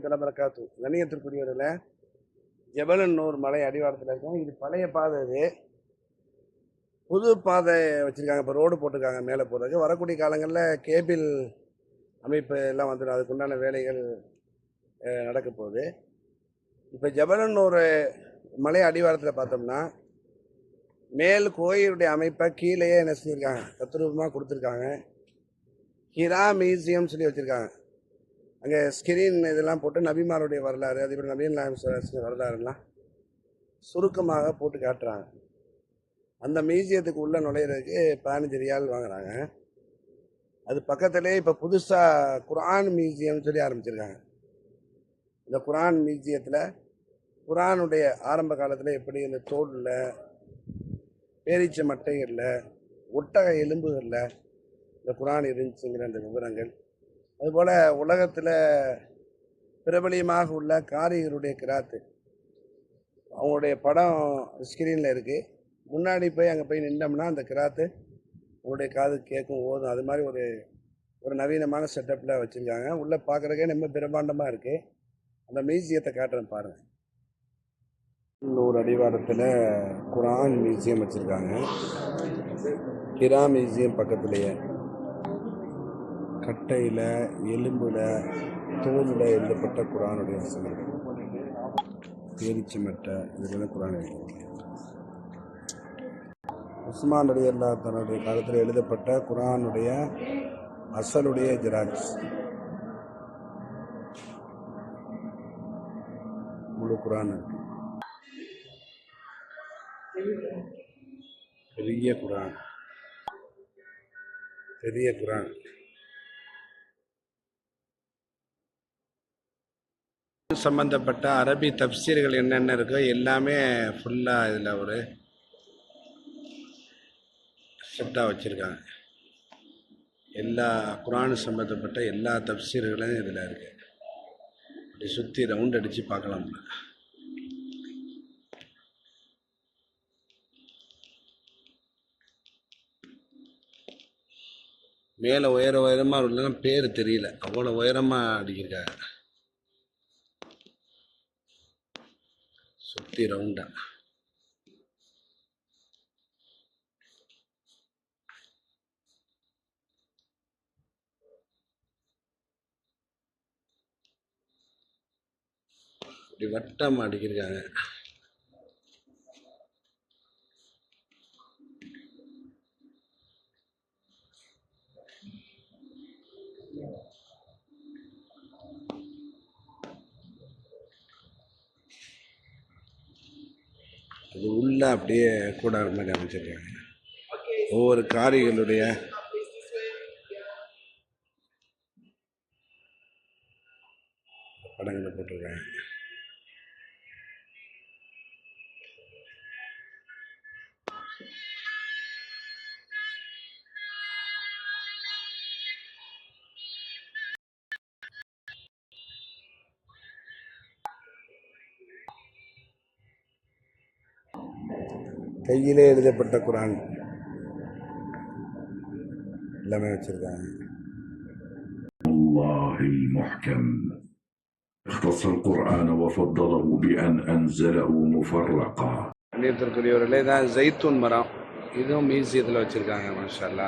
தலைமரக்காத்து கண்ணியத்திற்குரியவர்கள ஜபலன்னூர் மலை அடிவாரத்தில் இருக்கும். இது பழைய பாதை இது. புது பாதை வச்சுருக்காங்க. இப்போ ரோடு போட்டிருக்காங்க மேலே போகிறதுக்கு வரக்கூடிய காலங்களில் கேபிள் அமைப்பு எல்லாம் வந்துடும் அதுக்குண்டான வேலைகள் நடக்க போகுது. இப்போ ஜபலன்னூர் மலை அடிவாரத்தில் பார்த்தோம்னா மேல் கோயிலுடைய அமைப்பை கீழேயே என்ன செஞ்சுருக்காங்க? தத்ரூபமாக கொடுத்துருக்காங்க. ஹிரா மியூசியம் சொல்லி வச்சுருக்காங்க. அங்கே ஸ்கிரீன் இதெல்லாம் போட்டு நபிமாருடைய வரலாறு அதே மாதிரி நபீன் நாயம் வரலாறுலாம் சுருக்கமாக போட்டு காட்டுறாங்க. அந்த மியூசியத்துக்கு உள்ளே நுழையிறதுக்கு பதினஞ்சு ரியால் வாங்குறாங்க. அது பக்கத்துலேயே இப்போ புதுசாக குரான் மியூசியம்னு சொல்லி ஆரம்பிச்சிருக்காங்க. இந்த குரான் மியூசியத்தில் குரானுடைய ஆரம்ப காலத்தில் எப்படி இந்த தோலில் பேரீச்ச மட்டைகளில் ஒட்டக எலும்புகளில் இந்த குரான் இருந்துச்சுங்கிற அந்த விவரங்கள் அதுபோல் உலகத்தில் பிரபலியமாக உள்ள காரிகருடைய கிராத்து. அவங்களுடைய படம் ஸ்க்ரீனில் இருக்குது முன்னாடி போய் அங்கே போய் நின்றோம்னா அந்த கிராத்து உங்களுடைய காது கேட்கும் ஓதும். அது மாதிரி ஒரு ஒரு நவீனமான செட்டப்பில் வச்சுருக்காங்க. உள்ளே பார்க்குறக்கே ரொம்ப பிரம்மாண்டமாக இருக்குது அந்த மியூசியத்தை காட்டுறேன் பாருங்கள் ஒரு அடிவாரத்தில் குரான் மியூசியம் வச்சுருக்காங்க. கிரா மியூசியம் பக்கத்துலேயே. கட்டையில் எலும்பில் தோலில் எழுதப்பட்ட குரானுடைய வசனங்கள். பேரிச்சி மட்டை இதெல்லாம் குரான் எழுதியிருக்கு. உஸ்மான் அலி அல்லா தன்னுடைய காலத்தில் எழுதப்பட்ட குரானுடைய அசலுடைய ஜெராக்ஸ் முழு குரான் இருக்கு. பெரிய குரான். பெரிய குரான். சம்பந்தப்பட்ட அரபி தப்சீர்கள் என்னென்ன இருக்கோ எல்லாமே ஃபுல்லாக இதில் ஒரு செட்டாக வச்சுருக்காங்க. எல்லா குரான் சம்மந்தப்பட்ட எல்லா தப்சீர்களும் இதில் இருக்கு. அப்படி சுற்றி ரவுண்ட் அடித்து பார்க்கலாம் மேலே உயர உயரமாக உள்ளனா பேர் தெரியல. அவ்வளோ உயரமாக அடிக்கிறாங்க சுற்றி ரவுண்டா இப்படி வட்டமாக அடிக்கிருக்காங்க. அது உள்ளே அப்படியே கூடார மாதிரி அமைச்சிருக்காங்க. ஒவ்வொரு காரிகளுடைய படங்களை போட்டிருக்காங்க. கையிலே எழுதப்பட்ட குரான் எல்லாமே வச்சிருக்காங்க الله المحكم اختص القرآن وفضله بأن أنزله مفرقا கண்ணியத்திற்குரியவர்களே தான் ஜெய்த்தூன் மரம் இதுவும் மியூசியத்தில் வச்சுருக்காங்க மாஷல்லா